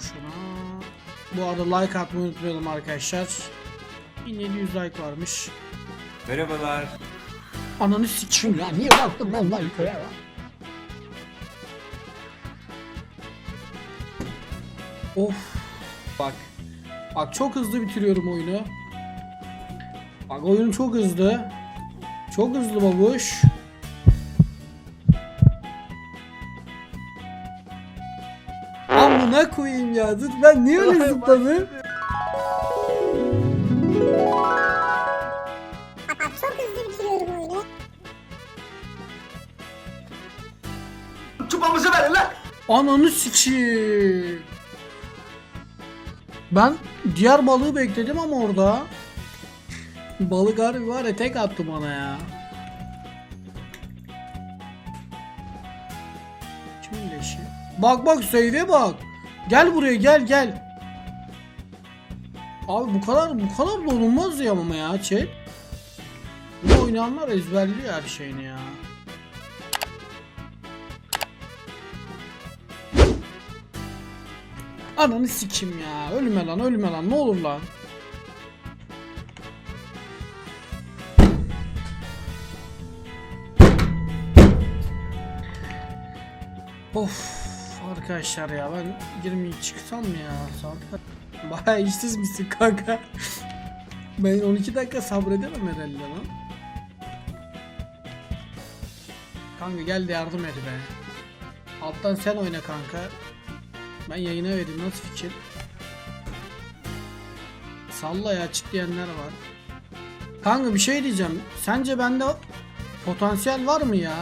Şuna. Bu arada like atmayı unutmayalım arkadaşlar. 1700 like varmış. Merhabalar. Ananı sikeyim ya. Niye baktım ben like'a ya? Of. Bak. Bak çok hızlı bitiriyorum oyunu. Bak oyun çok hızlı. Çok hızlı babuş. Amına koyayım ya. Dur ben niye öyle zıpladım? Bak çok hızlı bitiriyorum oyunu. Çupamızı verin lan. Ananı sikeyim. Ben diğer balığı bekledim ama orada. Balık harbi var ya tek attı bana ya. Kimin leşi? Bak bak save'e bak. Gel buraya gel gel. Abi bu kadar bu kadar da olunmaz ya ama ya chat. Bu oynayanlar ezberliyor her şeyini ya. Ananı sikim ya. Ölme lan ölme lan ne olur lan. Of arkadaşlar ya ben girmeye çıksam mı ya kaç? Baya işsiz misin kanka? ben 12 dakika sabredemem herhalde lan. Kanka gel de yardım et be. Alttan sen oyna kanka. Ben yayına vereyim nasıl fikir? Salla ya çık diyenler var. Kanka bir şey diyeceğim. Sence bende potansiyel var mı ya?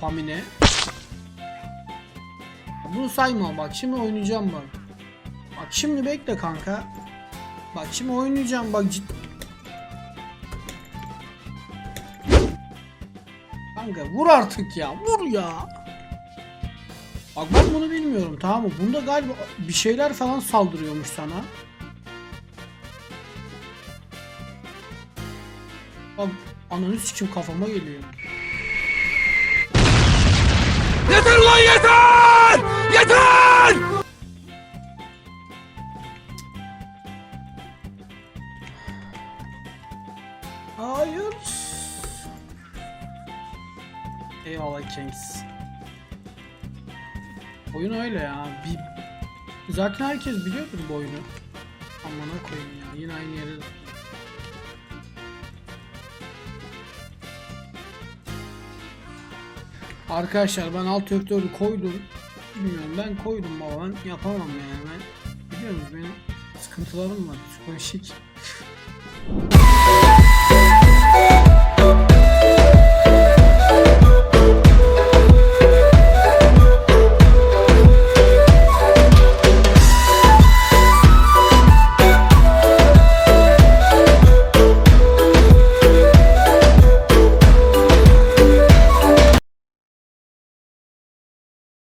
Pamine. Bunu sayma bak şimdi oynayacağım bak. Bak şimdi bekle kanka. Bak şimdi oynayacağım bak cid... Kanka vur artık ya vur ya. Bak ben bunu bilmiyorum tamam mı? Bunda galiba bir şeyler falan saldırıyormuş sana. Bak ananı sikim kafama geliyor. Yeter lan yeter! Yeter! Hayır. Eyvallah Kengs. Oyun öyle ya. Bir... Zaten herkes biliyordur bu oyunu. Amına koyayım ya. Yine aynı yere Arkadaşlar ben alt öktörü koydum. Bilmiyorum ben koydum baba ben yapamam yani ben. Biliyor musunuz benim sıkıntılarım var psikolojik.